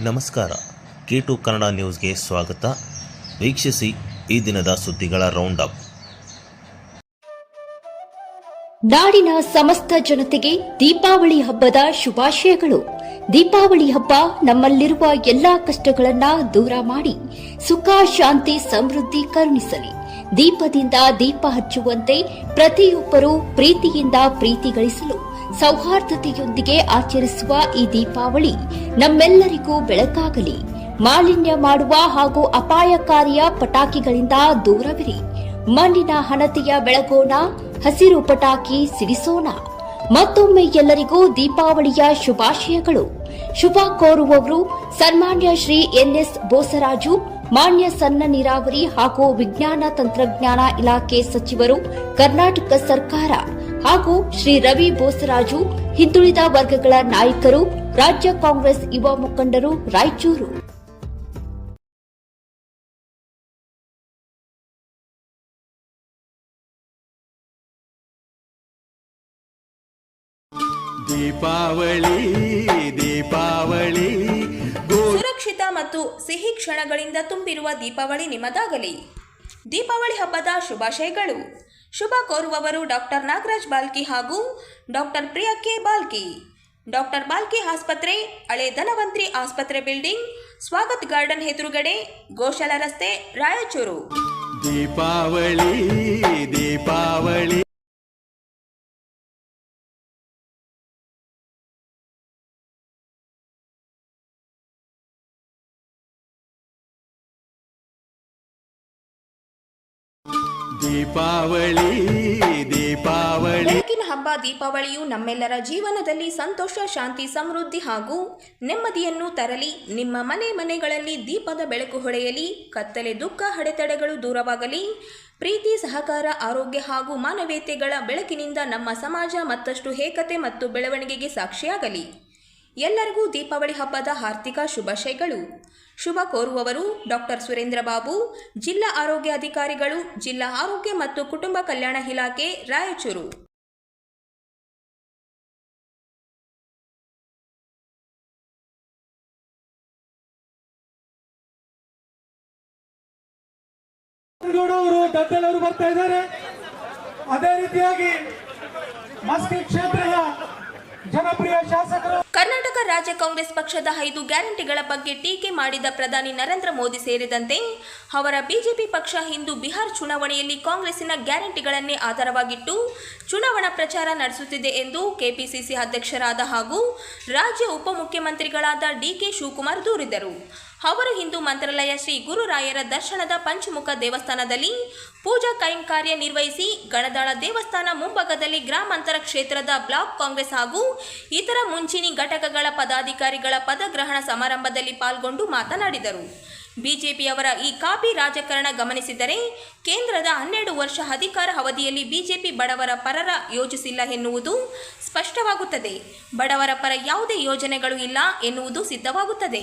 ನಮಸ್ಕಾರ. K to Kannada ನ್ಯೂಸ್ಗೆ ಸ್ವಾಗತ. ವೀಕ್ಷಿಸಿ ಈ ದಿನದ ಸುದ್ದಿಗಳ ರೌಂಡ್ ಅಪ್ ನಾಡಿನ ಸಮಸ್ತ ಜನತೆಗೆ ದೀಪಾವಳಿ ಹಬ್ಬದ ಶುಭಾಶಯಗಳು. ದೀಪಾವಳಿ ಹಬ್ಬ ನಮ್ಮಲ್ಲಿರುವ ಎಲ್ಲಾ ಕಷ್ಟಗಳನ್ನ ದೂರ ಮಾಡಿ ಸುಖ, ಶಾಂತಿ, ಸಮೃದ್ಧಿ ಕರುಣಿಸಲಿ. ದೀಪದಿಂದ ದೀಪ ಹಚ್ಚುವಂತೆ ಪ್ರತಿಯೊಬ್ಬರೂ ಪ್ರೀತಿಯಿಂದ ಪ್ರೀತಿ ಗಳಿಸಲು ಸೌಹಾರ್ದತೆಯೊಂದಿಗೆ ಆಚರಿಸುವ ಈ ದೀಪಾವಳಿ ನಮ್ಮೆಲ್ಲರಿಗೂ ಬೆಳಕಾಗಲಿ. ಮಾಲಿನ್ಯ ಮಾಡುವ ಹಾಗೂ ಅಪಾಯಕಾರಿಯ ಪಟಾಕಿಗಳಿಂದ ದೂರವಿರಿ. ಮಣ್ಣಿನ ಹಣತೆಯ ಬೆಳಗೋಣ, ಹಸಿರು ಪಟಾಕಿ ಸಿಡಿಸೋಣ. ಮತ್ತೊಮ್ಮೆ ಎಲ್ಲರಿಗೂ ದೀಪಾವಳಿಯ ಶುಭಾಶಯಗಳು. ಶುಭ ಕೋರುವವರು ಸನ್ಮಾನ್ಯ ಶ್ರೀ ಎನ್ಎಸ್ ಬೋಸರಾಜು, ಮಾನ್ಯ ಸಣ್ಣ ನೀರಾವರಿ ಹಾಗೂ ವಿಜ್ಞಾನ ತಂತ್ರಜ್ಞಾನ ಇಲಾಖೆ ಸಚಿವರು, ಕರ್ನಾಟಕ ಸರ್ಕಾರ. ಹಾಗೂ ಶ್ರೀ ರವಿ ಬೋಸರಾಜು ಹಿಂದುಳಿದ ವರ್ಗಗಳ ನಾಯಕರು ರಾಜ್ಯ ಕಾಂಗ್ರೆಸ್ ಯುವ ಮುಖಂಡರು ರಾಯಚೂರು. ದೀಪಾವಳಿ ದೀಪಾವಳಿ. ಸುರಕ್ಷಿತ ಮತ್ತು ಸಿಹಿ ಕ್ಷಣಗಳಿಂದ ತುಂಬಿರುವ ದೀಪಾವಳಿ ನಿಮ್ಮದಾಗಲಿ. ದೀಪಾವಳಿ ಹಬ್ಬದ ಶುಭಾಶಯಗಳು. ಶುಭ ಕೋರುವವರು ಡಾಕ್ಟರ್ ನಾಗರಾಜ್ ಬಾಲ್ಕಿ ಹಾಗೂ doctor Priya K Balki. Doctor Balki ಆಸ್ಪತ್ರೆ, ಹಳೆ ಧನವಂತ್ರಿ ಆಸ್ಪತ್ರೆ ಬಿಲ್ಡಿಂಗ್, ಸ್ವಾಗತ್ ಗಾರ್ಡನ್ ಎದುರುಗಡೆ ಗೋಶಾಲ ರಸ್ತೆ, ರಾಯಚೂರು. ದೀಪಾವಳಿ ದೀಪಾವಳಿ. ದೀಪಾವಳಿ ದೀಪಾವಳಿ. ಬೆಳಕಿನ ಹಬ್ಬ, ದೀಪಾವಳಿಯು ನಮ್ಮೆಲ್ಲರ ಜೀವನದಲ್ಲಿ ಸಂತೋಷ, ಶಾಂತಿ, ಸಮೃದ್ಧಿ ಹಾಗೂ ನೆಮ್ಮದಿಯನ್ನು ತರಲಿ. ನಿಮ್ಮ ಮನೆ ಮನೆಗಳಲ್ಲಿ ದೀಪದ ಬೆಳಕು ಹೊಳೆಯಲಿ. ಕತ್ತಲೆ, ದುಃಖ ಹಡೆತಡೆಗಳು ದೂರವಾಗಲಿ. ಪ್ರೀತಿ, ಸಹಕಾರ, ಆರೋಗ್ಯ ಹಾಗೂ ಮಾನವೀಯತೆಗಳ ಬೆಳಕಿನಿಂದ ನಮ್ಮ ಸಮಾಜ ಮತ್ತಷ್ಟು ಏಕತೆ ಮತ್ತು ಬೆಳವಣಿಗೆಗೆ ಸಾಕ್ಷಿಯಾಗಲಿ. ಎಲ್ಲರಿಗೂ ದೀಪಾವಳಿ ಹಬ್ಬದ ಹಾರ್ದಿಕ ಶುಭಾಶಯಗಳು. ಶುಭ ಕೋರುವವರು ಡಾಕ್ಟರ್ ಸುರೇಂದ್ರ ಬಾಬು, ಜಿಲ್ಲಾ ಆರೋಗ್ಯ ಅಧಿಕಾರಿಗಳು, ಜಿಲ್ಲಾ ಆರೋಗ್ಯ ಮತ್ತು ಕುಟುಂಬ ಕಲ್ಯಾಣ ಇಲಾಖೆ, ರಾಯಚೂರು. ಬರ್ತಾ ಇದ್ದಾರೆ. ಅದೇ ರೀತಿಯಾಗಿ ಮಸ್ಕಿ ಕ್ಷೇತ್ರದ ಜನಪ್ರಿಯ ಶಾಸಕರು. ಕರ್ನಾಟಕ ರಾಜ್ಯ ಕಾಂಗ್ರೆಸ್ ಪಕ್ಷದ ಐದು ಗ್ಯಾರಂಟಿಗಳ ಬಗ್ಗೆ ಟೀಕೆ ಮಾಡಿದ ಪ್ರಧಾನಿ ನರೇಂದ್ರ ಮೋದಿ ಸೇರಿದಂತೆ ಅವರ ಬಿಜೆಪಿ ಪಕ್ಷ ಇಂದು ಬಿಹಾರ್ ಚುನಾವಣೆಯಲ್ಲಿ ಕಾಂಗ್ರೆಸ್ಸಿನ ಗ್ಯಾರಂಟಿಗಳನ್ನೇ ಆಧಾರವಾಗಿಟ್ಟು ಚುನಾವಣಾ ಪ್ರಚಾರ ನಡೆಸುತ್ತಿದೆ ಎಂದು ಕೆಪಿಸಿಸಿ ಅಧ್ಯಕ್ಷರಾದ ಹಾಗೂ ರಾಜ್ಯ ಉಪಮುಖ್ಯಮಂತ್ರಿಗಳಾದ ಡಿಕೆ ಶಿವಕುಮಾರ್ ದೂರಿದರು. ಅವರು ಇಂದು ಮಂತ್ರಾಲಯ ಶ್ರೀ ಗುರುರಾಯರ ದರ್ಶನದ ಪಂಚಮುಖ ದೇವಸ್ಥಾನದಲ್ಲಿ ಪೂಜಾ ಕೈಂ ಕಾರ್ಯ ನಿರ್ವಹಿಸಿ ಗಣದಾಳ ದೇವಸ್ಥಾನ ಮುಂಭಾಗದಲ್ಲಿ ಗ್ರಾಮಾಂತರ ಕ್ಷೇತ್ರದ ಬ್ಲಾಕ್ ಕಾಂಗ್ರೆಸ್ ಹಾಗೂ ಇತರ ಮುಂಚಿನಿ ಘಟಕಗಳ ಪದಾಧಿಕಾರಿಗಳ ಪದಗ್ರಹಣ ಸಮಾರಂಭದಲ್ಲಿ ಪಾಲ್ಗೊಂಡು ಮಾತನಾಡಿದರು. ಬಿಜೆಪಿಯವರ ಈ ಕಾಪಿ ರಾಜಕಾರಣ ಗಮನಿಸಿದರೆ ಕೇಂದ್ರದ ಹನ್ನೆರಡು ವರ್ಷ ಅಧಿಕಾರ ಅವಧಿಯಲ್ಲಿ ಬಿಜೆಪಿ ಬಡವರ ಪರರ ಯೋಜಿಸಿಲ್ಲ ಎನ್ನುವುದು ಸ್ಪಷ್ಟವಾಗುತ್ತದೆ. ಬಡವರ ಪರ ಯಾವುದೇ ಯೋಜನೆಗಳು ಇಲ್ಲ ಎನ್ನುವುದು ಸಿದ್ಧವಾಗುತ್ತದೆ.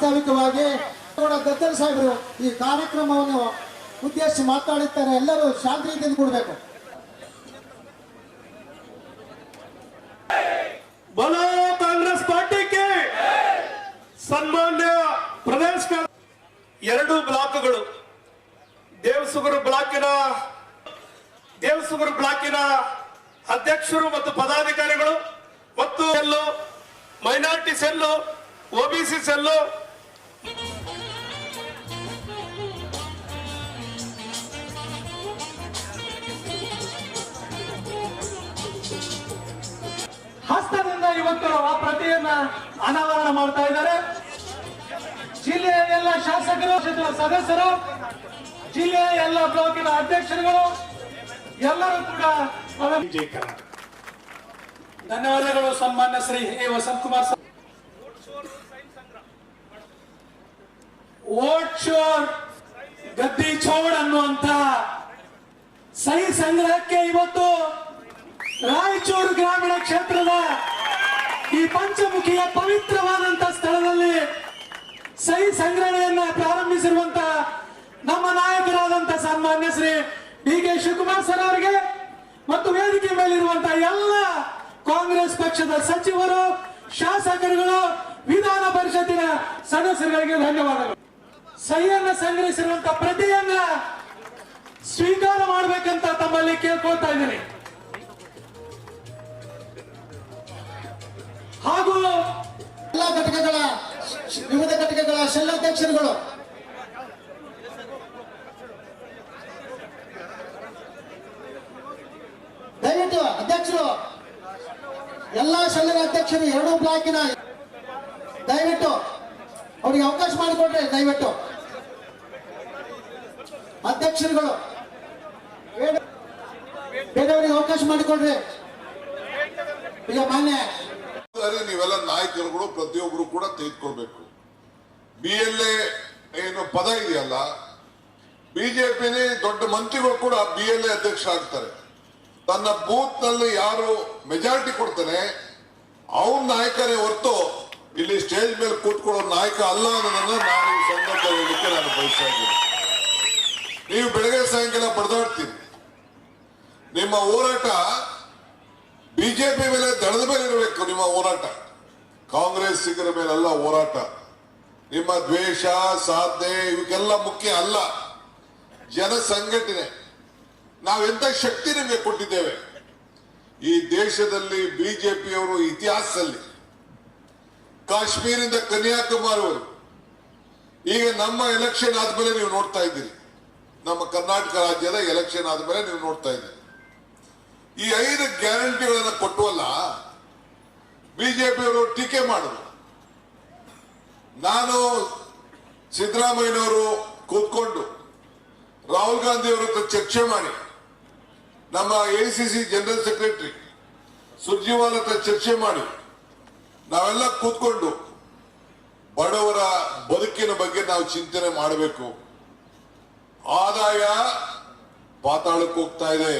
ಪ್ರಾಸ್ತಾವಿಕವಾಗಿ ಕೂಡ ಸಾಹೇಬರು ಈ ಕಾರ್ಯಕ್ರಮವನ್ನು ಉದ್ದೇಶಿಸಿ ಮಾತಾಡುತ್ತಾರೆ ಎಲ್ಲರೂ ಶಾಂತಿ ತಿಂದು ಕೊಡಬೇಕು. ಬಲೋ ಕಾಂಗ್ರೆಸ್ ಪಾರ್ಟಿಗೆ ಸನ್ಮಾನ್ಯ ಪ್ರದೇಶ ಎರಡು ಬ್ಲಾಕ್ಗಳು. ದೇವಸುಗರು ಬ್ಲಾಕಿನ ದೇವಸುಗರು ಬ್ಲಾಕಿನ ಅಧ್ಯಕ್ಷರು ಮತ್ತು ಪದಾಧಿಕಾರಿಗಳು ಮತ್ತು ಎಲ್ಲೋ ಮೈನಾರಿಟಿ ಸೆಲ್ಲು ಒಬಿಸಿ ಸೆಲ್ಲು ಹಸ್ತದಿಂದ ಇವತ್ತು ಆ ಪ್ರತಿಯನ್ನ ಅನಾವರಣ ಮಾಡ್ತಾ ಇದ್ದಾರೆ ಜಿಲ್ಲೆಯ ಎಲ್ಲ ಶಾಸಕರು ಸದಸ್ಯರು, ಜಿಲ್ಲೆಯ ಎಲ್ಲ ಬ್ಲಾಕಿನ ಅಧ್ಯಕ್ಷರುಗಳು, ಎಲ್ಲರೂ ಕೂಡ ಧನ್ಯವಾದಗಳು ಸನ್ಮಾನ್ಯ ಶ್ರೀ ಎ ವಸಂತ್ ಕುಮಾರ್. ವೋಟ್ ಶೋರ್ ಗದ್ದಿ ಚೋಡ್ ಅನ್ನುವಂತ ಸಹಿ ಸಂಗ್ರಹಕ್ಕೆ ಇವತ್ತು ರಾಯಚೂರು ಗ್ರಾಮೀಣ ಕ್ಷೇತ್ರದ ಈ ಪಂಚಮುಖಿಯ ಪವಿತ್ರವಾದಂತ ಸ್ಥಳದಲ್ಲಿ ಸಹಿ ಸಂಗ್ರಹಣೆಯನ್ನ ಪ್ರಾರಂಭಿಸಿರುವಂತ ನಮ್ಮ ನಾಯಕರಾದಂತ ಸನ್ಮಾನ್ಯ Shri D K Shivakumar sir ಅವರಿಗೆ ಮತ್ತು ವೇದಿಕೆ ಮೇಲಿರುವಂತಹ ಎಲ್ಲ ಕಾಂಗ್ರೆಸ್ ಪಕ್ಷದ ಸಚಿವರು, ಶಾಸಕರುಗಳು, ವಿಧಾನ ಪರಿಷತ್ತಿನ ಸದಸ್ಯರುಗಳಿಗೆ ಧನ್ಯವಾದಗಳು. ಸಹಿಯನ್ನ ಸಂಗ್ರಹಿಸಿರುವಂತ ಪ್ರತಿಯನ್ನ ಸ್ವೀಕಾರ ಮಾಡಬೇಕಂತ ತಮ್ಮಲ್ಲಿ ಕೇಳ್ಕೊಳ್ತಾ ಇದ್ದೀನಿ. ಹಾಗೂ ಎಲ್ಲ ಘಟಕಗಳ ವಿವಿಧ ಘಟಕಗಳ ಶಲ್ಯಾಧ್ಯಕ್ಷರುಗಳು. ದಯವಿಟ್ಟು ಅಧ್ಯಕ್ಷರು, ಎಲ್ಲಾ ಶಲ್ಯರ ಅಧ್ಯಕ್ಷರು ಎರಡೂ ಬ್ಲಾಕಿನ ದಯವಿಟ್ಟು ಅವರಿಗೆ ಅವಕಾಶ ಮಾಡಿಕೊಡ್ರಿ, ದಯವಿಟ್ಟು. ಅಧ್ಯಕ್ಷರುಗಳು ಬೇರೆ- ಬೇರೆಯವರಿಗೆ ಅವಕಾಶ ಮಾಡಿಕೊಡ್ರಿ. ಈಗ ಮಾನ್ಯ ಜವಾಬ್ದಾರಿ ನೀವೆಲ್ಲ ನಾಯಕರುಗಳು, ಪ್ರತಿಯೊಬ್ಬರು ಕೂಡ ತೆಗೆದುಕೊಳ್ಬೇಕು. ಬಿ ಎಲ್ ಎ ಏನು ಪದ ಇದೆಯಲ್ಲ ಬಿಜೆಪಿನೇ ದೊಡ್ಡ ಮಂತ್ರಿಗಳು ಕೂಡ ಬಿ ಎಲ್ ಎ ಅಧ್ಯಕ್ಷ ಆಗ್ತಾರೆ. ತನ್ನ ಬೂತ್ನಲ್ಲಿ ಯಾರು ಮೆಜಾರಿಟಿ ಕೊಡ್ತಾನೆ, ಅವನ ನಾಯಕನೇ ಹೊರತು ಇಲ್ಲಿ ಸ್ಟೇಜ್ ಮೇಲೆ ಕೂತ್ಕೊಳ್ಳೋ ನಾಯಕ ಅಲ್ಲ ಅನ್ನೋದನ್ನ ನಾನು ಈ ಹೇಳಲಿಕ್ಕೆ ನಾನು ಬಯಸ್ತಾ ನೀವು ಬೆಳಗ್ಗೆ ಸಾಯಂಕಾಲ ಬಡದಾಡ್ತೀನಿ ನಿಮ್ಮ ಹೋರಾಟ ಬಿಜೆಪಿ ಮೇಲೆ ದಳದ ಮೇಲೆ ಇರಬೇಕು ನಿಮ್ಮ ಹೋರಾಟ. ಮೇಲೆ ಮೇಲೆಲ್ಲ ಹೋರಾಟ. ನಿಮ್ಮ ದ್ವೇಷ, ಸಾಧನೆ ಇವಕ್ಕೆಲ್ಲ ಮುಖ್ಯ ಅಲ್ಲ. ಜನ ಸಂಘಟನೆ ನಾವೆಂತ ಶಕ್ತಿ ನಿಮಗೆ ಕೊಟ್ಟಿದ್ದೇವೆ? ಈ ದೇಶದಲ್ಲಿ ಬಿಜೆಪಿಯವರು ಇತಿಹಾಸದಲ್ಲಿ ಕಾಶ್ಮೀರಿಂದ ಕನ್ಯಾಕುಮಾರಿಯವರು ಈಗ ನಮ್ಮ ಎಲೆಕ್ಷನ್ ಆದ್ಮೇಲೆ ನೀವು ನೋಡ್ತಾ ಇದ್ದೀರಿ. ನಮ್ಮ ಕರ್ನಾಟಕ ರಾಜ್ಯದ ಎಲೆಕ್ಷನ್ ಆದ್ಮೇಲೆ ನೀವು ನೋಡ್ತಾ ಇದ್ದೀರಿ. ಈ ಐದು ಗ್ಯಾರಂಟಿಗಳನ್ನು ಕೊಟ್ಟವಲ್ಲ, ಬಿಜೆಪಿಯವರು ಟೀಕೆ ಮಾಡಿದ್ರು ನಾನು ಸಿದ್ದರಾಮಯ್ಯನವರು ಕೂತ್ಕೊಂಡು ರಾಹುಲ್ ಗಾಂಧಿ ಅವರ ಹತ್ರ ಚರ್ಚೆ ಮಾಡಿ, ನಮ್ಮ ಎಸಿಸಿ ಜನರಲ್ ಸೆಕ್ರೆಟರಿ ಸುರ್ಜಿವಾಲ್ ಹತ್ರ ಚರ್ಚೆ ಮಾಡಿ, ನಾವೆಲ್ಲ ಕೂತ್ಕೊಂಡು ಬಡವರ ಬದುಕಿನ ಬಗ್ಗೆ ನಾವು ಚಿಂತನೆ ಮಾಡಬೇಕು. ಆದಾಯ ಪಾತಾಳಕ್ಕೆ ಹೋಗ್ತಾ ಇದೆ.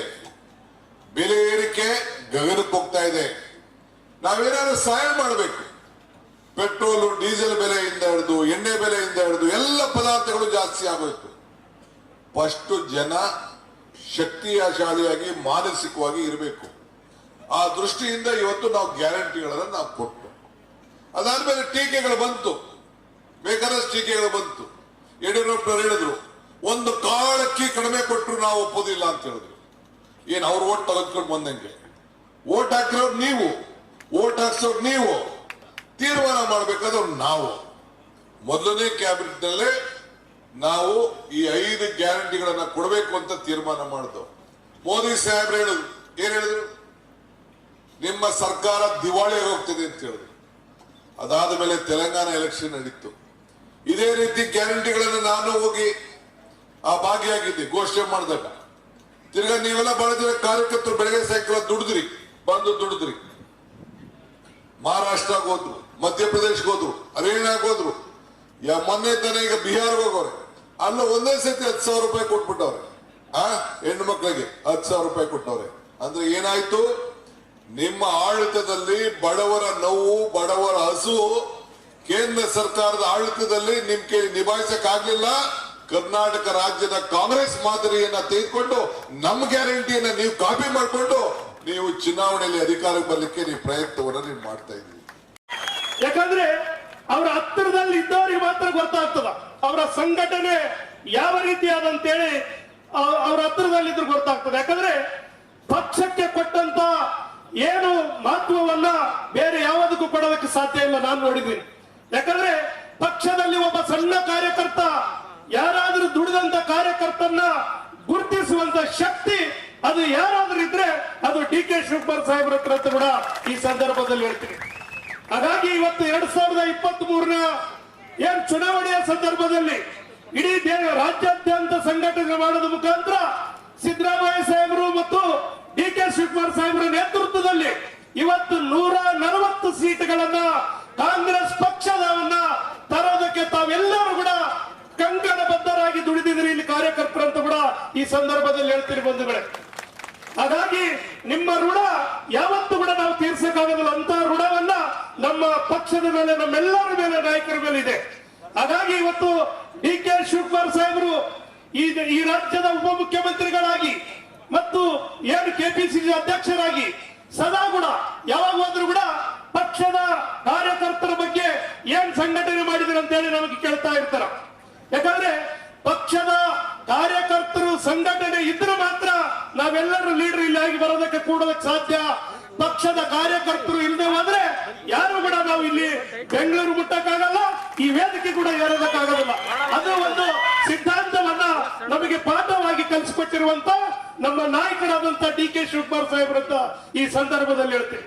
ಬೆಲೆ ಏರಿಕೆ ಗಗನಕ್ಕೆ ಹೋಗ್ತಾ ಇದೆ. ನಾವೇನಾದ್ರೂ ಸಹಾಯ ಮಾಡಬೇಕು. ಪೆಟ್ರೋಲ್, ಡೀಸೆಲ್ ಬೆಲೆಯಿಂದ ಹಿಡಿದು, ಎಣ್ಣೆ ಬೆಲೆಯಿಂದ ಹಿಡಿದು ಎಲ್ಲ ಪದಾರ್ಥಗಳು ಜಾಸ್ತಿ ಆಗೋಯ್ತು. ಫಸ್ಟ್ ಜನ ಶಕ್ತಿಯಾಶಾಲಿಯಾಗಿ, ಮಾನಸಿಕವಾಗಿ ಇರಬೇಕು. ಆ ದೃಷ್ಟಿಯಿಂದ ಇವತ್ತು ನಾವು ಗ್ಯಾರಂಟಿಗಳನ್ನು ನಾವು ಕೊಟ್ಟು. ಅದಾದ್ಮೇಲೆ ಟೀಕೆಗಳು ಬಂತು. ಬೇಕಾದಷ್ಟು ಟೀಕೆಗಳು ಬಂತು. ಯಡಿಯೂರಪ್ಪ ಹೇಳಿದ್ರು, ಒಂದು ಕಾಳಕ್ಕಿ ಕಡಿಮೆ ಕೊಟ್ಟರು ನಾವು ಒಪ್ಪೋದಿಲ್ಲ ಅಂತ ಹೇಳಿದ್ರು. ಏನ್ ಅವ್ರು ಓಟ್ ತೆಗೆದುಕೊಂಡು ಬಂದಂಗೆ ಓಟ್ ಹಾಕಿರೋರು ನೀವು. ಓಟ್ ಹಾಕ್ಸೋರು ನೀವು. ತೀರ್ಮಾನ ಮಾಡಬೇಕಾದ್ರೆ ನಾವು. ಮೊದಲನೇ ಕ್ಯಾಬಿನೆಟ್ ನಲ್ಲೇ ನಾವು ಈ ಐದು ಗ್ಯಾರಂಟಿಗಳನ್ನ ಕೊಡಬೇಕು ಅಂತ ತೀರ್ಮಾನ ಮಾಡಿದ್ವು ಮೋದಿ ಸಾಹೇಬ್ರು ಹೇಳಿದ್ರು. ಏನ್ ಹೇಳಿದ್ರು? ನಿಮ್ಮ ಸರ್ಕಾರ ದಿವಾಳಿ ಹೋಗ್ತದೆ ಅಂತ ಹೇಳಿದ್ರು. ಅದಾದ ಮೇಲೆ ತೆಲಂಗಾಣ ಎಲೆಕ್ಷನ್ ನಡೀತು. ಇದೇ ರೀತಿ ಗ್ಯಾರಂಟಿಗಳನ್ನು ನಾನು ಹೋಗಿ ಆ ಭಾಗಿಯಾಗಿದ್ದೆ, ಘೋಷಣೆ ಮಾಡಿದಾಗ. ತಿರ್ಗಾ ನೀವೆಲ್ಲ ಬಹಳ ಕಾರ್ಯಕರ್ತರು ಬೆಳಗ್ಗೆ ಸಾಯಂಕಾಲ ದುಡಿದ್ರಿ, ಬಂದು ದುಡಿದ್ರಿ. ಮಹಾರಾಷ್ಟ್ರಕ್ಕೆ ಹೋದ್ರು, ಮಧ್ಯಪ್ರದೇಶಕ್ಕೆ ಹೋದ್ರು, ಹರಿಯಾಣಕ್ಕೆ ಹೋದ್ರು. ಮೊನ್ನೆ ತಾನೇ ಈಗ ಬಿಹಾರ್ಗೆ ಹೋಗೋರೆ ಅಲ್ಲ, ಒಂದೇ ಸತಿ ಹತ್ತು ಸಾವಿರ ರೂಪಾಯಿ ಕೊಟ್ಬಿಟ್ಟವ್ರೆ. ಆ, ಹೆಣ್ಣು ಮಕ್ಕಳಿಗೆ ಹತ್ತು ಸಾವಿರ ರೂಪಾಯಿ ಕೊಟ್ಟವ್ರೆ. ಅಂದ್ರೆ ಏನಾಯ್ತು? ನಿಮ್ಮ ಆಡಳಿತದಲ್ಲಿ ಬಡವರ ನೋವು, ಬಡವರ ಹಸು ಕೇಂದ್ರ ಸರ್ಕಾರದ ಆಡಳಿತದಲ್ಲಿ ನಿಮ್ಗೆ ನಿಭಾಯಿಸಕ್ಕಾಗ್ಲಿಲ್ಲ. ಕರ್ನಾಟಕ ರಾಜ್ಯದ ಕಾಂಗ್ರೆಸ್ ಮಾದರಿಯನ್ನ ತೆಗೆದುಕೊಂಡು ನಮ್ ಗ್ಯಾರಂಟಿಯನ್ನ ನೀವು ಕಾಪಿ ಮಾಡಿಕೊಂಡು ನೀವು ಚುನಾವಣೆಯಲ್ಲಿ ಅಧಿಕಾರಕ್ಕೆ ಬರ್ಲಿಕ್ಕೆ ನೀವು ಪ್ರಯತ್ನವನ್ನ ನೀವು ಮಾಡ್ತಾ ಇದ್ದೀವಿ ಯಾಕಂದ್ರೆ ಅವರ ಹತ್ತಿರದಲ್ಲಿ ಇದ್ದವರಿಗೆ ಮಾತ್ರ ಗೊತ್ತಾಗ್ತದ. ಅವರ ಸಂಘಟನೆ ಯಾವ ರೀತಿಯಾದಂತೇಳಿ ಅವರ ಹತ್ತಿರದಲ್ಲಿದ್ರು ಗೊತ್ತಾಗ್ತದೆ. ಯಾಕಂದ್ರೆ ಪಕ್ಷಕ್ಕೆ ಕೊಟ್ಟಂತ ಏನು ಮಹತ್ವವನ್ನ ಬೇರೆ ಯಾವುದಕ್ಕೂ ಕೊಡೋದಕ್ಕೆ ಸಾಧ್ಯ ಇಲ್ಲ. ನಾನು ನೋಡಿದ್ದೀನಿ. ಯಾಕಂದ್ರೆ ಪಕ್ಷದಲ್ಲಿ ಒಬ್ಬ ಸಣ್ಣ ಕಾರ್ಯಕರ್ತ ಯಾರಾದ್ರೂ ದುಡಿದಂತ ಕಾರ್ಯಕರ್ತನ್ನ ಗುರುತಿಸುವಂತ ಶಕ್ತಿ ಅದು ಯಾರಾದ್ರೂ ಇದ್ರೆ ಅದು ಡಿ ಕೆ ಶಿವಕುಮಾರ್ ಸಾಹೇಬ್ರ ಹತ್ರ ಕೂಡ ಈ ಸಂದರ್ಭದಲ್ಲಿ ಹೇಳ್ತೀನಿ. ಹಾಗಾಗಿ ಇವತ್ತು ಎರಡ್ ಸಾವಿರದ ಇಪ್ಪತ್ತ್ ಮೂರನ ಏನ್ ಚುನಾವಣೆಯ ಸಂದರ್ಭದಲ್ಲಿ ಇಡೀ ರಾಜ್ಯಾದ್ಯಂತ ಸಂಘಟನೆ ಮಾಡೋದ ಮುಖಾಂತರ ಸಿದ್ದರಾಮಯ್ಯ ಸಾಹೇಬರು ಮತ್ತು ಡಿ ಕೆ ಶಿವಕುಮಾರ್ ಸಾಹೇಬರ ನೇತೃತ್ವದಲ್ಲಿ ಇವತ್ತು ನೂರ ನಲವತ್ತು ಸೀಟ್ಗಳನ್ನ ಕಾಂಗ್ರೆಸ್ ಪಕ್ಷದವನ್ನ ತರೋದಕ್ಕೆ ತಾವೆಲ್ಲರೂ ಕೂಡ ಕಂಕಣಬದ್ಧರಾಗಿ ದುಡಿದಿದ್ರಿ ಇಲ್ಲಿ ಕಾರ್ಯಕರ್ತರಂತ ಕೂಡ ಈ ಸಂದರ್ಭದಲ್ಲಿ ಹೇಳ್ತೀರಿ ಬಂಧುಗಳೇ. ಹಾಗಾಗಿ ನಿಮ್ಮ ಋಣ ಯಾವತ್ತೂ ಕೂಡ ನಾವು ತೀರ್ಸಕ್ಕಾಗಲ್ಲ ಅಂತ ಋಣವನ್ನ ನಮ್ಮ ಪಕ್ಷದ ಮೇಲೆ, ನಮ್ಮೆಲ್ಲರ ಮೇಲೆ ನಾಯಕರ ಮೇಲೆ ಇದೆ. ಹಾಗಾಗಿ ಇವತ್ತು ಡಿ ಕೆ ಶಿವಕುಮಾರ್ ಸಾಹೇಬರು ಈ ಈ ರಾಜ್ಯದ ಉಪಮುಖ್ಯಮಂತ್ರಿಗಳಾಗಿ ಮತ್ತು ಏನು ಕೆಪಿಸಿಸಿ ಅಧ್ಯಕ್ಷರಾಗಿ ಸದಾ ಕೂಡ ಯಾವಾಗ ಹೋದ್ರು ಕೂಡ ಪಕ್ಷದ ಕಾರ್ಯಕರ್ತರ ಬಗ್ಗೆ ಏನ್ ಸಂಘಟನೆ ಮಾಡಿದ್ರು ಅಂತ ಹೇಳಿ ನಮಗೆ ಕೇಳ್ತಾ ಇರ್ತಾರ. ಯಾಕಂದ್ರೆ ಪಕ್ಷದ ಕಾರ್ಯಕರ್ತರು, ಸಂಘಟನೆ ಇದ್ರೆ ಮಾತ್ರ ನಾವೆಲ್ಲರೂ ಲೀಡರ್ ಇಲ್ಲಿ ಆಗಿ ಬರೋದಕ್ಕೆ ಕೂಡೋದಕ್ಕೆ ಸಾಧ್ಯ. ಪಕ್ಷದ ಕಾರ್ಯಕರ್ತರು ಇಲ್ಲದೆ ಹೋದ್ರೆ ಯಾರು ಕೂಡ ನಾವು ಇಲ್ಲಿ ಬೆಂಗಳೂರು ಮುಟ್ಟಕ್ಕಾಗಲ್ಲ, ಈ ವೇದಿಕೆ ಕೂಡ ಏರೋದಕ್ಕಾಗಲ್ಲ ಅದು ಒಂದು ಸಿದ್ಧಾಂತವನ್ನ ನಮಗೆ ಪಾಠವಾಗಿ ಕಲಿಸಿಕೊಟ್ಟಿರುವಂತ ನಮ್ಮ ನಾಯಕರಾದಂತ ಡಿ ಕೆ ಶಿವಕುಮಾರ್ ಸಾಹೇಬ್ರಂತ ಈ ಸಂದರ್ಭದಲ್ಲಿ ಹೇಳ್ತೀನಿ.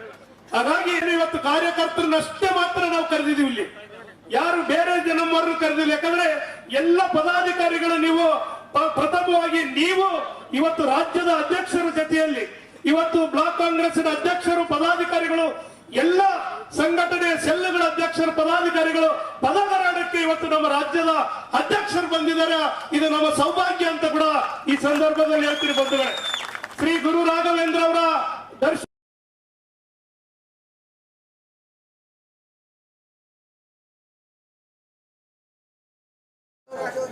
ಹಾಗಾಗಿ ಇವತ್ತು ಕಾರ್ಯಕರ್ತರನ್ನಷ್ಟೇ ಮಾತ್ರ ನಾವು ಕರೆದಿದ್ದೀವಿ ಇಲ್ಲಿ. ಯಾರು ಬೇರೆ ಜನಮರು ಕರೆದಿಲ್ಲ. ಯಾಕಂದ್ರೆ ಎಲ್ಲ ಪದಾಧಿಕಾರಿಗಳು ನೀವು ಪ್ರಥಮವಾಗಿ ನೀವು ಇವತ್ತು ರಾಜ್ಯದ ಅಧ್ಯಕ್ಷರ ಜೊತೆಯಲ್ಲಿ, ಇವತ್ತು ಬ್ಲಾಕ್ ಕಾಂಗ್ರೆಸ್ನ ಅಧ್ಯಕ್ಷರು, ಪದಾಧಿಕಾರಿಗಳು, ಎಲ್ಲ ಸಂಘಟನೆ ಸೆಲ್ಲುಗಳ ಅಧ್ಯಕ್ಷರು, ಪದಾಧಿಕಾರಿಗಳು ಪದಗರಾಡಕ್ಕೆ ಇವತ್ತು ನಮ್ಮ ರಾಜ್ಯದ ಅಧ್ಯಕ್ಷರು ಬಂದಿದ್ದಾರೆ. ಇದು ನಮ್ಮ ಸೌಭಾಗ್ಯ ಅಂತ ಕೂಡ ಈ ಸಂದರ್ಭದಲ್ಲಿ ಹೇಳ್ತೀನಿ ಬಂಧುಗಳೇ. ಶ್ರೀ ಗುರು ರಾಘವೇಂದ್ರ ಅವರ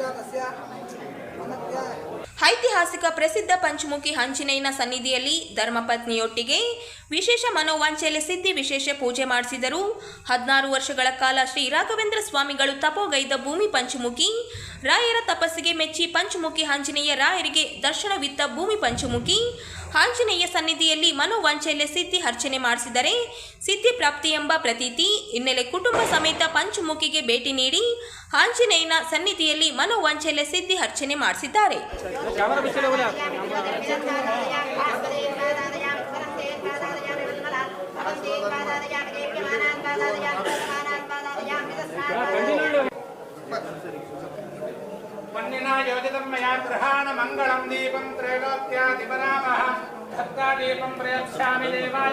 ದರ್ಶನ ಐತಿಹಾಸಿಕ ಪ್ರಸಿದ್ಧ ಪಂಚಮುಖಿ ಹಂಚಿನಯ್ಯನ ಸನ್ನಿಧಿಯಲ್ಲಿ ಧರ್ಮಪತ್ನಿಯೊಟ್ಟಿಗೆ ವಿಶೇಷ ಮನೋವಾಂಚೆಯಲ್ಲಿ ಸಿದ್ಧಿ ವಿಶೇಷ ಪೂಜೆ ಮಾಡಿಸಿದರು. ಹದಿನಾರು ವರ್ಷಗಳ ಕಾಲ ಶ್ರೀ ರಾಘವೇಂದ್ರ ಸ್ವಾಮಿಗಳು ತಪೋಗೈದ ಭೂಮಿ ಪಂಚಮುಖಿ, ರಾಯರ ತಪಸ್ಸಿಗೆ ಮೆಚ್ಚಿ ಪಂಚಮುಖಿ ಆಂಜನೇಯ ರಾಯರಿಗೆ ದರ್ಶನವಿತ್ತ ಭೂಮಿ ಪಂಚಮುಖಿ. ಆಂಜನೇಯ ಸನ್ನಿಧಿಯಲ್ಲಿ ಮನೋವಾಂಚೆಯಲ್ಲಿ ಸಿದ್ಧಿ ಅರ್ಚನೆ ಮಾಡಿಸಿದರೆ ಸಿದ್ಧಿ ಪ್ರಾಪ್ತಿ ಎಂಬ ಪ್ರತೀತಿ, ಹಿನ್ನೆಲೆ ಕುಟುಂಬ ಸಮೇತ ಪಂಚಮುಖಿಗೆ ಭೇಟಿ ನೀಡಿ ಆಂಜನೇಯನ ಸನ್ನಿಧಿಯಲ್ಲಿ ಮನೋವಾಂಚೆಯಲ್ಲಿ ಸಿದ್ಧಿ ಅರ್ಚನೆ ಮಾಡಿಸಿದ್ದಾರೆ. ಮಣ್ಣಿನ ಯೋಜಿತಂ ಮಯಾ ಗೃಹಾಣ ಮಂಗಳಂ ದೀಪಂ ತ್ರೈಲೋಕ್ಯಾಧಿಪರಾಮಃ ಭಕ್ತಾದೀಪಂ ಪ್ರಯಚ್ಛಾಮಿ ದೇವಾಯ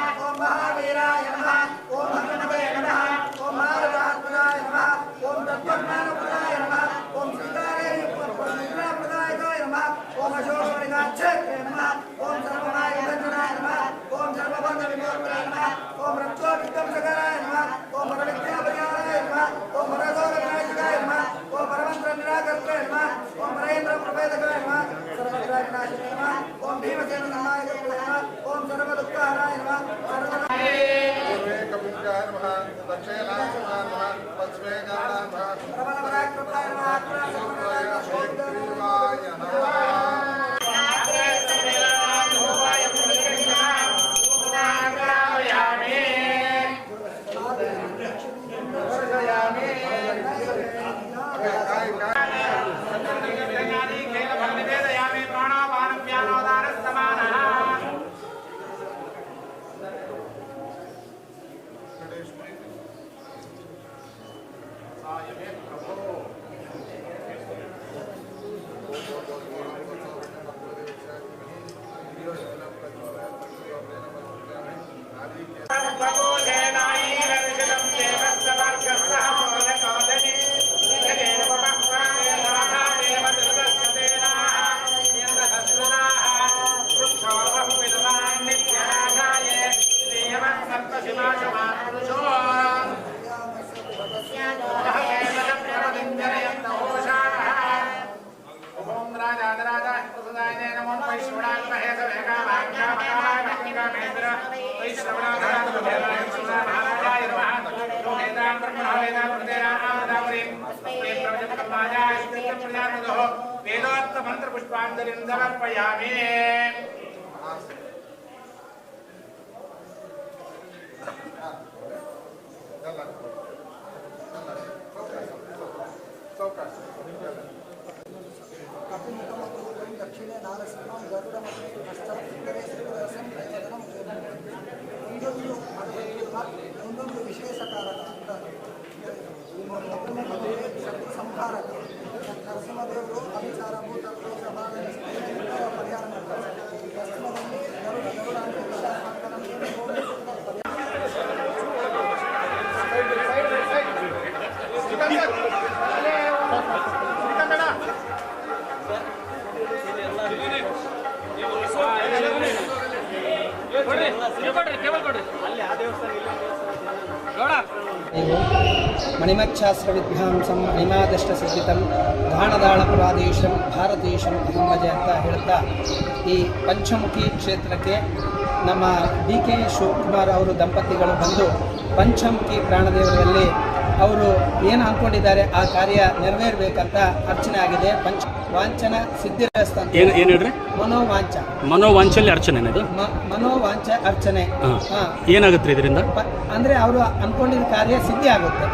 ಮಂತ್ರ ಮಣಿಮಚ್ಛಾಸ್ತ್ರವಿದ್ಯಾಂಸಂ ಘಾಣದಾಳ ಗಾಣದಾಳಪುರಾದೇಶಂ ಭಾರತೇಶಂ ಅಹಂಗಜ ಅಂತ ಹೇಳ್ತಾ ಈ ಪಂಚಮುಖಿ ಕ್ಷೇತ್ರಕ್ಕೆ ನಮ್ಮ ಡಿ ಕೆ ಶಿವಕುಮಾರ್ ಅವರು ದಂಪತಿಗಳು ಬಂದು ಪಂಚಮುಖಿ ಪ್ರಾಣದೇವರಲ್ಲಿ ಅವರು ಏನು ಅಂದ್ಕೊಂಡಿದ್ದಾರೆ ಆ ಕಾರ್ಯ ನೆರವೇರಬೇಕಂತ ಅರ್ಚನೆ ಆಗಿದೆ. ಪಂಚ ವಾಂಚನ ಸಿದ್ಧಿರಸ್ತ ಅಂತ ಏನು ಏನು ಹೇಳ್ರಿ? ಮನೋವಾಂಚ. ಮನೋವಾಂಚಲ್ಲಿ ಅರ್ಚನೆ ಇದು? ಮನೋವಾಂಚ ಅರ್ಚನೆ. ಏನಾಗುತ್ತೆ ಇದರಿಂದ? ಅಂದ್ರೆ ಅವರು ಅನ್ಕೊಂಡಿದ್ದ ಕಾರ್ಯ ಸಿದ್ಧಿ ಆಗುತ್ತೆ.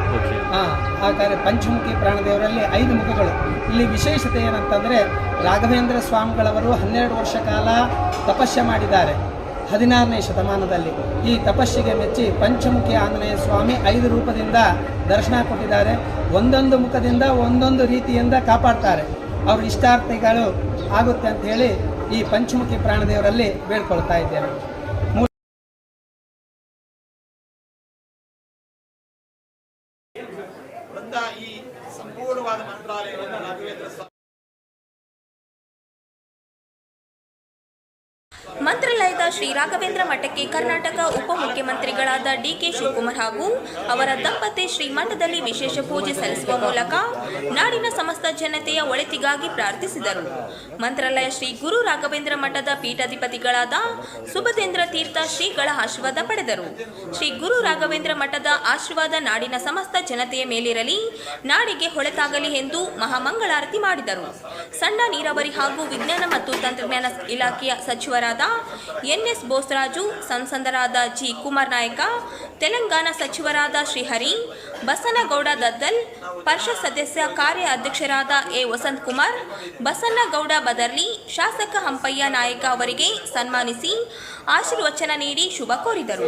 ಆ ಕಾರ್ಯ ಪಂಚಮುಖಿ ಪ್ರಾಣದೇವರಲ್ಲಿ ಐದು ಮುಖಗಳು. ಇಲ್ಲಿ ವಿಶೇಷತೆ ಏನಂತಂದ್ರೆ ರಾಘವೇಂದ್ರ ಸ್ವಾಮಿಗಳವರು ಹನ್ನೆರಡು ವರ್ಷ ಕಾಲ ತಪಸ್ಯ ಮಾಡಿದ್ದಾರೆ. ಹದಿನಾರನೇ ಶತಮಾನದಲ್ಲಿ. ಈ ತಪಸ್ಸಿಗೆ ಮೆಚ್ಚಿ ಪಂಚಮುಖಿ ಆಂಜನೇಯ ಸ್ವಾಮಿ ಐದು ರೂಪದಿಂದ ದರ್ಶನ ಕೊಟ್ಟಿದ್ದಾರೆ. ಒಂದೊಂದು ಮುಖದಿಂದ ಒಂದೊಂದು ರೀತಿಯಿಂದ ಕಾಪಾಡ್ತಾರೆ. ಅವ್ರ ಇಷ್ಟಾರ್ಥಿಗಳು ಆಗುತ್ತೆ ಅಂತ ಹೇಳಿ ಈ ಪಂಚಮುಖಿ ಪ್ರಾಣದೇವರಲ್ಲಿ ಬೇಡ್ಕೊಳ್ತಾ ಇದ್ದೇನೆ ಈ ಸಂಪೂರ್ಣವಾದ ಮಂತ್ರಾಲಯವನ್ನು ರಾಘವೇಂದ್ರ ಸ್ವಾಮಿ ಮಂತ್ರಾಲಯದ ಶ್ರೀ ರಾಘವೇಂದ್ರ ಮಠಕ್ಕೆ ಕರ್ನಾಟಕ ಉಪಮುಖ್ಯಮಂತ್ರಿಗಳಾದ ಡಿಕೆ ಶಿವಕುಮಾರ್ ಹಾಗೂ ಅವರ ದಂಪತಿ ಶ್ರೀ ಮಠದಲ್ಲಿ ವಿಶೇಷ ಪೂಜೆ ಸಲ್ಲಿಸುವ ಮೂಲಕ ನಾಡಿನ ಸಮಸ್ತ ಜನತೆಯ ಒಳಿತಿಗಾಗಿ ಪ್ರಾರ್ಥಿಸಿದರು. ಮಂತ್ರಾಲಯ ಶ್ರೀ ಗುರು ರಾಘವೇಂದ್ರ ಮಠದ ಪೀಠಾಧಿಪತಿಗಳಾದ ಸುಭದೇಂದ್ರ ತೀರ್ಥ ಶ್ರೀಗಳ ಆಶೀರ್ವಾದ ಪಡೆದರು. ಶ್ರೀ ಗುರು ರಾಘವೇಂದ್ರ ಮಠದ ಆಶೀರ್ವಾದ ನಾಡಿನ ಸಮಸ್ತ ಜನತೆಯ ಮೇಲಿರಲಿ, ನಾಡಿಗೆ ಹೊಳೆತಾಗಲಿ ಎಂದು ಮಹಾಮಂಗಳಾರತಿ ಮಾಡಿದರು. ಸಣ್ಣ ನೀರಾವರಿ ಹಾಗೂ ವಿಜ್ಞಾನ ಮತ್ತು ತಂತ್ರಜ್ಞಾನ ಇಲಾಖೆಯ ಸಚಿವರಾದ ಎನ್ಎಸ್ ಬೋಸರಾಜು ಸಂಸದರಾದ ಜಿ ಕುಮಾರ್ ನಾಯಕ, ತೆಲಂಗಾಣ ಸಚಿವರಾದ ಶ್ರೀಹರಿ, ಬಸನಗೌಡ ದದ್ದಲ್, ಪರಿಷತ್ ಸದಸ್ಯ ಕಾರ್ಯ ಅಧ್ಯಕ್ಷರಾದ ಎ. ವಸಂತ್ ಕುಮಾರ್ ಬಸನ್ನಗೌಡ ಬದರ್ಲಿ, ಶಾಸಕ ಹಂಪಯ್ಯ ನಾಯಕ ಅವರಿಗೆ ಸನ್ಮಾನಿಸಿ ಆಶೀರ್ವಚನ ನೀಡಿ ಶುಭ ಕೋರಿದರು.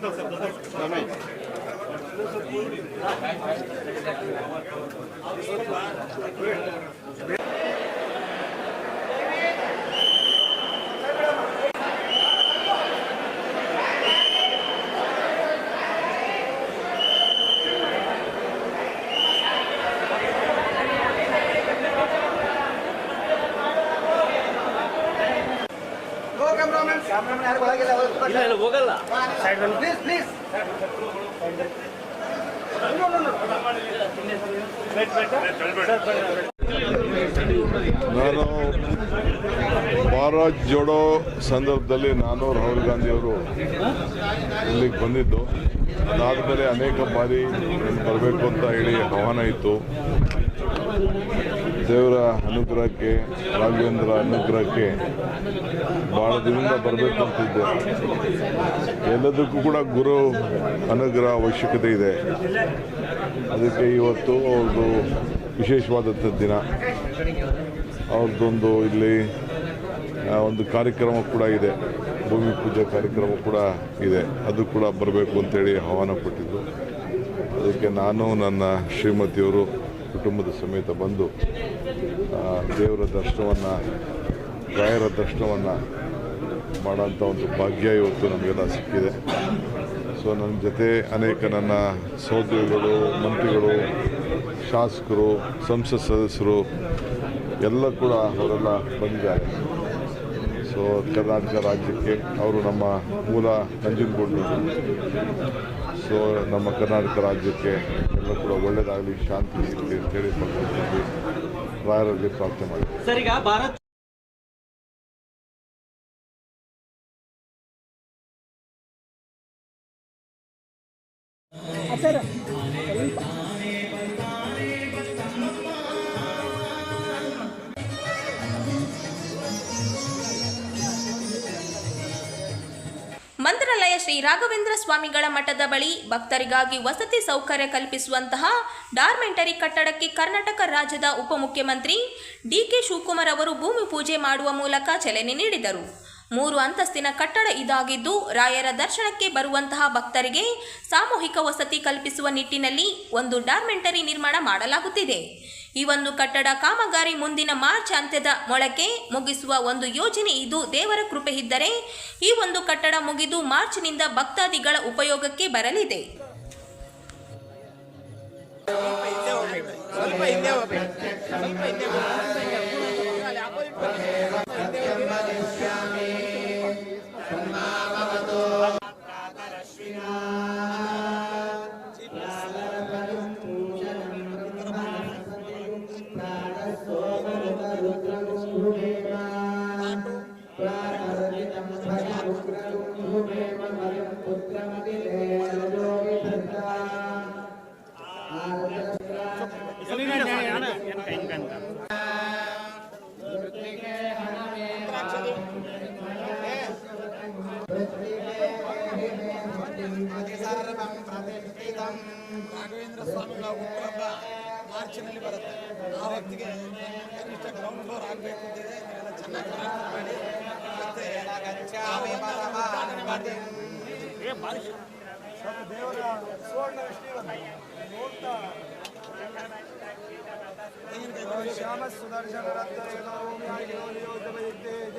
Também. ನಾನು ಭಾರತ್ ಜೋಡೋ ಸಂದರ್ಭದಲ್ಲಿ ನಾನು ರಾಹುಲ್ ಗಾಂಧಿಯವರು ಇಲ್ಲಿಗೆ ಬಂದಿದ್ದು. ಅದಾದಮೇಲೆ ಅನೇಕ ಬಾರಿ ಬರಬೇಕು ಅಂತ ಹೇಳಿ ಆಹ್ವಾನ ಇತ್ತು. ದೇವರ ಅನುಗ್ರಹಕ್ಕೆ, ರಾಘವೇಂದ್ರ ಅನುಗ್ರಹಕ್ಕೆ ಭಾಳ ದಿನದಿಂದ ಬರಬೇಕಂತಿದ್ದೆ ಎಲ್ಲದಕ್ಕೂ ಕೂಡ ಗುರು ಅನುಗ್ರಹ ಅವಶ್ಯಕತೆ ಇದೆ. ಅದಕ್ಕೆ ಇವತ್ತು ಅವ್ರದ್ದು ವಿಶೇಷವಾದಂಥ ದಿನ. ಅವ್ರದ್ದೊಂದು ಇಲ್ಲಿ ಒಂದು ಕಾರ್ಯಕ್ರಮ ಕೂಡ ಇದೆ. ಭೂಮಿ ಪೂಜೆ ಕಾರ್ಯಕ್ರಮ ಕೂಡ ಇದೆ. ಅದು ಕೂಡ ಬರಬೇಕು ಅಂತೇಳಿ ಆಹ್ವಾನ ಕೊಟ್ಟಿದ್ದು. ಅದಕ್ಕೆ ನಾನು ನನ್ನ ಶ್ರೀಮತಿಯವರು ಕುಟುಂಬದ ಸಮೇತ ಬಂದು ದೇವರ ದರ್ಶನವನ್ನು, ಗಾಯರ ದರ್ಶನವನ್ನು ಮಾಡೋಂಥ ಒಂದು ಭಾಗ್ಯ ಇವತ್ತು ನಮಗೆಲ್ಲ ಸಿಕ್ಕಿದೆ. ಸೊ ನನ್ನ ಜೊತೆ ಅನೇಕ ನನ್ನ ಸಹೋದ್ಯೋಗಿಗಳು, ಮಂತ್ರಿಗಳು, ಶಾಸಕರು, ಸಂಸತ್ ಸದಸ್ಯರು, ಎಲ್ಲ ಕೂಡ ಅವರೆಲ್ಲ ಬಂದಿದ್ದಾರೆ. ಸೊ ಕರ್ನಾಟಕ ರಾಜ್ಯಕ್ಕೆ ಅವರು ನಮ್ಮ ಮೂಲ ನಂಜನಗೂಡಿನವರು ಸೊ ನಮ್ಮ ಕರ್ನಾಟಕ ರಾಜ್ಯಕ್ಕೆ ಎಲ್ಲ ಕೂಡ ಒಳ್ಳೆಯದಾಗಲಿ ಶಾಂತಿ ಸಿಗಲಿ ಅಂತೇಳಿ ಭಗವಂತನಲ್ಲಿ ರಾಯರಲ್ಲಿ ಪ್ರಾರ್ಥನೆ ಮಾಡಿ ಸರ್ ಈಗ ಭಾರತ್ ರಾಘವೇಂದ್ರ ಸ್ವಾಮಿಗಳ ಮಠದ ಬಳಿ ಭಕ್ತರಿಗಾಗಿ ವಸತಿ ಸೌಕರ್ಯ ಕಲ್ಪಿಸುವಂತಹ ಡಾರ್ಮೆಂಟರಿ ಕಟ್ಟಡಕ್ಕೆ ಕರ್ನಾಟಕ ರಾಜ್ಯದ ಉಪಮುಖ್ಯಮಂತ್ರಿ ಡಿಕೆ ಶಿವಕುಮಾರ್ ಅವರು ಭೂಮಿ ಪೂಜೆ ಮಾಡುವ ಮೂಲಕ ಚಲನೆ ನೀಡಿದರು. ಮೂರು ಅಂತಸ್ತಿನ ಕಟ್ಟಡ ಇದಾಗಿದ್ದು, ರಾಯರ ದರ್ಶನಕ್ಕೆ ಬರುವಂತಹ ಭಕ್ತರಿಗೆ ಸಾಮೂಹಿಕ ವಸತಿ ಕಲ್ಪಿಸುವ ನಿಟ್ಟಿನಲ್ಲಿ ಒಂದು ಡಾರ್ಮೆಂಟರಿ ನಿರ್ಮಾಣ ಮಾಡಲಾಗುತ್ತಿದೆ. ಈ ಒಂದು ಕಟ್ಟಡ ಕಾಮಗಾರಿ ಮುಂದಿನ ಮಾರ್ಚ್ ಅಂತ್ಯದ ಮೊಳಕೆ ಮುಗಿಸುವ ಒಂದು ಯೋಜನೆ ಇದು. ದೇವರ ಕೃಪೆ ಇದ್ದರೆ ಈ ಒಂದು ಕಟ್ಟಡ ಮುಗಿದು ಮಾರ್ಚ್ನಿಂದ ಭಕ್ತಾದಿಗಳ ಉಪಯೋಗಕ್ಕೆ ಬರಲಿದೆ. ರಾಘವೇಂದ್ರ ಸ್ವಾಮಿಗಳ ಹುಟ್ಟುಹಬ್ಬ ಮಾರ್ಚ್ನಲ್ಲಿ ಬರುತ್ತೆ. ಆ ಹೊತ್ತಿಗೆ ಕನಿಷ್ಠ ಗ್ರೌಂಡ್ ಫ್ಲೋರ್ ಆಗಬೇಕು ಅಂತಿದೆ ನೀವೆಲ್ಲ ಚೆನ್ನಾಗಿ ಪ್ರಾರ್ಥನೆ ಮಾಡಿ. ಮತ್ತೆ ದೇವರ ಸುವರ್ಣ ಶ್ಯಾಮ ಸುದರ್ಶನ ರತ್ನ ತೇಜ